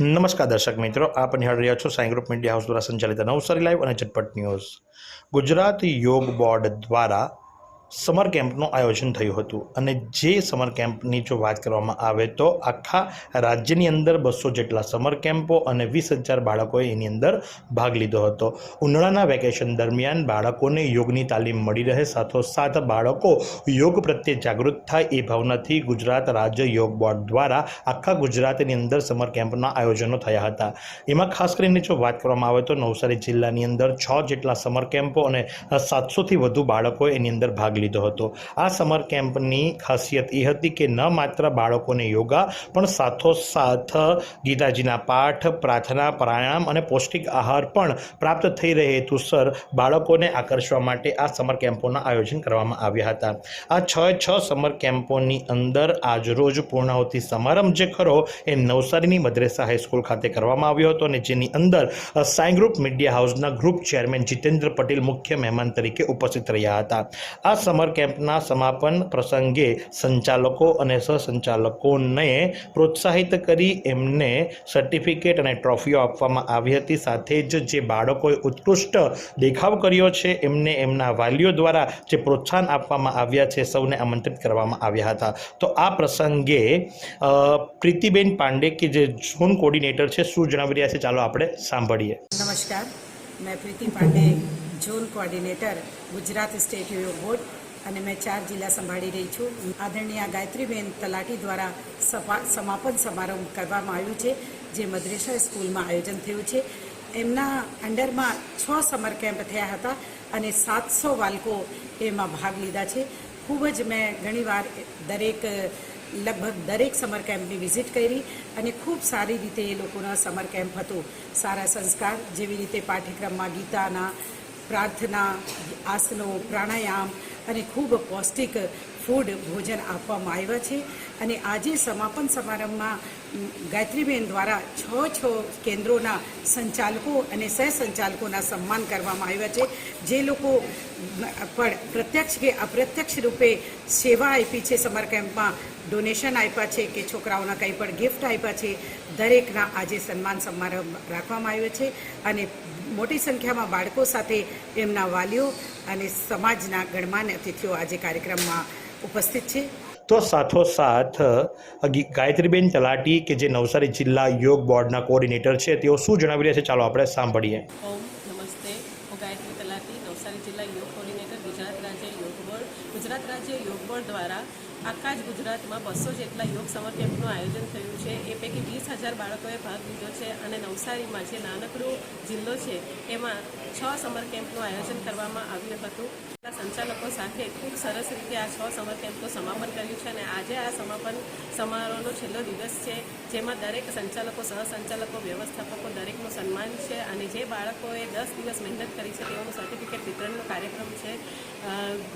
નમસ્કાર દર્શક મિત્રો, આપ નિહાળ રહ્યા છો સાઈ ગ્રુપ મીડિયા હાઉસ દ્વારા સંચાલિત નવસારી લાઈવ અને ઝટપટ ન્યૂઝ. ગુજરાત યોગ બોર્ડ દ્વારા સમર કેમ્પનું આયોજન થયું હતું. અને જે સમર કેમ્પની જો વાત કરવામાં આવે તો આખા રાજ્યની અંદર બસો જેટલા સમર કેમ્પો અને વીસ હજાર બાળકોએ એની અંદર ભાગ લીધો હતો. ઉનાળાના વેકેશન દરમિયાન બાળકોને યોગની તાલીમ મળી રહે, સાથોસાથ બાળકો યોગ પ્રત્યે જાગૃત થાય એ ભાવનાથી ગુજરાત રાજ્ય યોગ બોર્ડ દ્વારા આખા ગુજરાતની અંદર સમર કેમ્પના આયોજનો થયા હતા. એમાં ખાસ કરીને જો વાત કરવામાં આવે તો નવસારી જિલ્લાની અંદર છ જેટલા સમર કેમ્પો અને સાતસોથી વધુ બાળકોએ એની અંદર ભાગ લીધો હતો. આ સમર કેમ્પની ખાસિયત એ હતી કે ન માત્ર બાળકોને યોગા, પણ સાથોસાથ ગીતાજીના પાઠ, પ્રાર્થના, પ્રાણાયામ અને પૌષ્ટિક આહાર પણ પ્રાપ્ત થઈ રહે હેતુસર બાળકોને આકર્ષવા માટે આ સમર કેમ્પોના આયોજન કરવામાં આવ્યા હતા. આ છ છ સમર કેમ્પોની અંદર આજરોજ પૂર્ણાહુતિ સમારંભ જે ખરો, એ નવસારીની મદ્રેસા હાઈસ્કૂલ ખાતે કરવામાં આવ્યો હતો અને જેની અંદર સાઈ ગ્રુપ મીડિયા હાઉસના ગ્રુપ ચેરમેન જીતેન્દ્ર પટેલ મુખ્ય મહેમાન તરીકે ઉપસ્થિત રહ્યા હતા. આ સમર કેમ્પના સમાપન પ્રસંગે સંચાલકો અને સહસંચાલકોને પ્રોત્સાહિત કરી એમને સર્ટિફિકેટ અને ટ્રોફીઓ આપવામાં આવી હતી. સાથે જ જે બાળકોએ ઉત્કૃષ્ટ દેખાવ કર્યો છે, એમને એમના વાલીઓ દ્વારા જે પ્રોત્સાહન આપવામાં આવ્યા છે, સૌને આમંત્રિત કરવામાં આવ્યા હતા. તો આ પ્રસંગે પ્રીતિબેન પાંડે કે જે ઝોન કોર્ડિનેટર છે, શું જણાવી રહ્યા છે? ચાલો આપણે સાંભળીએ. નમસ્કાર. મેં Preeti Pandey zone coordinator Gujarat state Yog board, અને મેં ચાર જિલ્લા સંભાળી રહી છું. આદરણીય ગાયત્રીબેન તલાટી દ્વારા સમાપન સમારંભ કરવામાં આવ્યું છે, જે મદ્રેસા સ્કૂલમાં આયોજન થયું છે. એમના અંડરમાં છ સમર કેમ્પ થયા હતા અને સાતસો બાળકો એમાં ભાગ લીધા છે. ખૂબ જ મેં ઘણીવાર દરેક, લગભગ દરેક સમર કેમ્પની વિઝિટ કરી અને ખૂબ સારી રીતે એ લોકોના સમર કેમ્પ હતો. સારા સંસ્કાર, જેવી રીતે પાઠ્યક્રમમાં ગીતાના પ્રાર્થના, આસનો, પ્રાણાયામ અને ખૂબ પૌષ્ટિક ફૂડ ભોજન આપવામાં આવ્યા છે. અને આજે સમાપન સમારંભમાં ગાયત્રીબેન દ્વારા છ છ કેન્દ્રોના સંચાલકો અને સહસંચાલકોના સન્માન કરવામાં આવ્યા છે. જે લોકો પણ પ્રત્યક્ષ કે અપ્રત્યક્ષ રૂપે સેવા આપી છે સમર કેમ્પમાં ડોનેશન આપ્યા છે કે છોકરાઓના કંઈ પણ ગિફ્ટ આપ્યા છે દરેકના આજે સન્માન સમારંભ રાખવામાં આવ્યો છે અને મોટી સંખ્યામાં બાળકો સાથે એમના વાલીઓ અને સમાજના ગણમાન્ય અતિથિઓ આજે કાર્યક્રમમાં ઉપસ્થિત છે. તો સાથોસાથ ગાયત્રીબેન તલાટી કે જે નવસારી જિલ્લા યોગ બોર્ડના કોર્ડિનેટર છે તેઓ શું જણાવી રહ્યા છે? ચાલો આપણે સાંભળીએ. હું ગાયત્રી તલાટી નવસારી જિલ્લા યોગ કોર્ડિનેટર ગુજરાત રાજ્ય યોગ બોર્ડ ગુજરાત રાજ્ય યોગ બોર્ડ દ્વારા આખા જ ગુજરાતમાં બસો જેટલા યોગ સમર કેમ્પનું આયોજન થયું છે. એ પૈકી વીસ હજાર બાળકોએ ભાગ લીધો છે અને નવસારીમાં જે નાનકડો જિલ્લો છે, એમાં છ સમર કેમ્પનું આયોજન કરવામાં આવ્યું હતું. સંચાલકો સાથે ખૂબ સરસ રીતે આ છ સમર કેમ્પનું સમાપન કર્યું છે અને આજે આ સમાપન સમારોહનો છેલ્લો દિવસ છે, જેમાં દરેક સંચાલકો, સહસંચાલકો, વ્યવસ્થાપકો છે અને જે બાળકોએ દસ દિવસ મહેનત કરી છે તેઓનું સર્ટિફિકેટ વિતરણનો કાર્યક્રમ છે.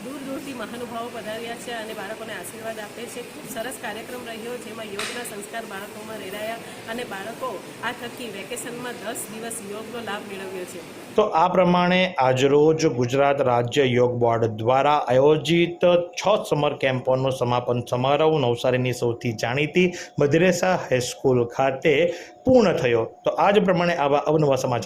દૂર દૂરથી મહાનુભાવો પધાર્યા છે અને બાળકોને આશીર્વાદ આપે છે. ખૂબ સરસ કાર્યક્રમ રહ્યો જેમાં યોગના સંસ્કાર બાળકોમાં રેડાયા અને બાળકો આ થકી વેકેશનમાં દસ દિવસ યોગનો લાભ મેળવ્યો છે. તો આ પ્રમાણે આજરોજ ગુજરાત રાજ્ય યોગ બોર્ડ દ્વારા આયોજિત છ સમર કેમ્પોનો સમાપન સમારોહ નવસારીની સૌથી જાણીતી મદ્રેસા હાઈસ્કૂલ ખાતે પૂર્ણ થયો. તો આજ પ્રમાણે આવા અવનવા સમાચારો